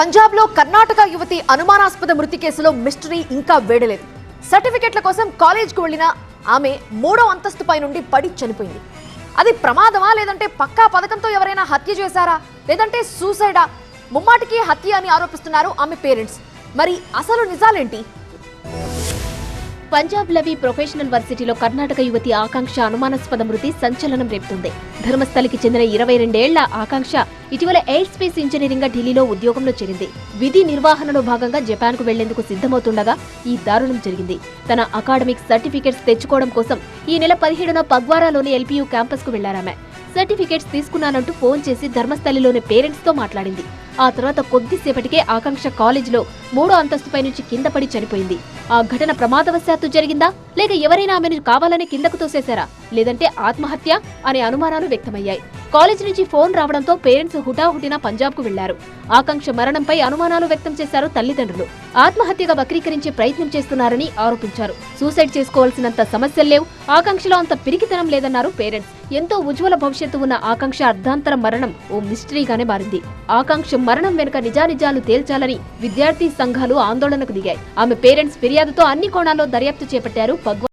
పంజాబ్లో కర్ణాటక యువతి అనుమానాస్పద మృతి కేసులో మిస్టరీ ఇంకా వేడలేదు. సర్టిఫికెట్ల కోసం కాలేజ్కు వెళ్ళిన వెళ్ళిన ఆమె మూడో అంతస్తుపై నుండి పడి చనిపోయింది. అది ప్రమాదమా లేదంటే పక్కా పథకంతో ఎవరైనా హత్య చేశారా? లేదంటే సూసైడా? ముమ్మాటికి హత్య అని ఆరోపిస్తున్నారు ఆమె పేరెంట్స్. మరి అసలు నిజాలేంటి? పంజాబ్ లవి ప్రొఫెషనల్ వర్సిటీలో కర్ణాటక యువతి ఆకాంక్ష అనుమానాస్పద మృతి సంచలనం రేపుతుంది. ధర్మస్థలికి చెందిన ఇరవై రెండేళ్ళ ఆకాంక్ష ఇటీవల ఎయిర్ స్పేస్ ఇంజనీరింగ్గా ఢిల్లీలో ఉద్యోగంలో చేరింది. విధి నిర్వహణలో భాగంగా జపాన్కు వెళ్ళేందుకు సిద్ధమవుతుండగా ఈ దారుణం జరిగింది. తన అకాడమిక్ సర్టిఫికెట్స్ తెచ్చుకోవడం కోసం ఈ నెల పదిహేడున పగ్వారాలోని ఎల్పీయూ క్యాంపస్కు వెళ్ళారామె. సర్టిఫికేట్స్ తీసుకున్నానంటూ ఫోన్ చేసి ధర్మస్థలిలోని పేరెంట్స్తో మాట్లాడింది. ఆ తర్వాత కొద్దిసేపటికే ఆకాంక్ష కాలేజీలో మూడో అంతస్తుపై నుంచి కింద పడి చనిపోయింది. ఆ ఘటన ప్రమాదవశాత్తు జరిగిందా? లేక ఎవరైనా ఆమెను కావాలని కిందకు తోసేశారా? లేదంటే ఆత్మహత్య? అనే అనుమానాలు వ్యక్తమయ్యాయి. కాలేజీ నుంచి ఫోన్ రావడంతో పేరెంట్స్ హుటాహుటిన పంజాబ్కు వెళ్ళారు. ఆకాంక్ష మరణంపై అనుమానాలు వ్యక్తం చేశారు తల్లిదండ్రులు. ఆత్మహత్యగా వక్రీకరించే ప్రయత్నం చేస్తున్నారని ఆరోపించారు. సూసైడ్ చేసుకోవాల్సినంత సమస్యలు లేవు. ఆకాంక్షలో అంత పిరికితనం లేదన్నారు పేరెంట్స్. ఎంతో ఉజ్వల భవిష్యత్తు ఉన్న ఆకాంక్ష అర్ధాంతర మరణం ఓ మిస్టరీగానే మారింది. ఆకాంక్ష మరణం వెనుక నిజానిజాలు తేల్చాలని విద్యార్థి సంఘాలు ఆందోళనకు దిగాయి. ఆమె పేరెంట్స్ ఫిర్యాదుతో అన్ని కోణాల్లో దర్యాప్తు చేపట్టారు భగవ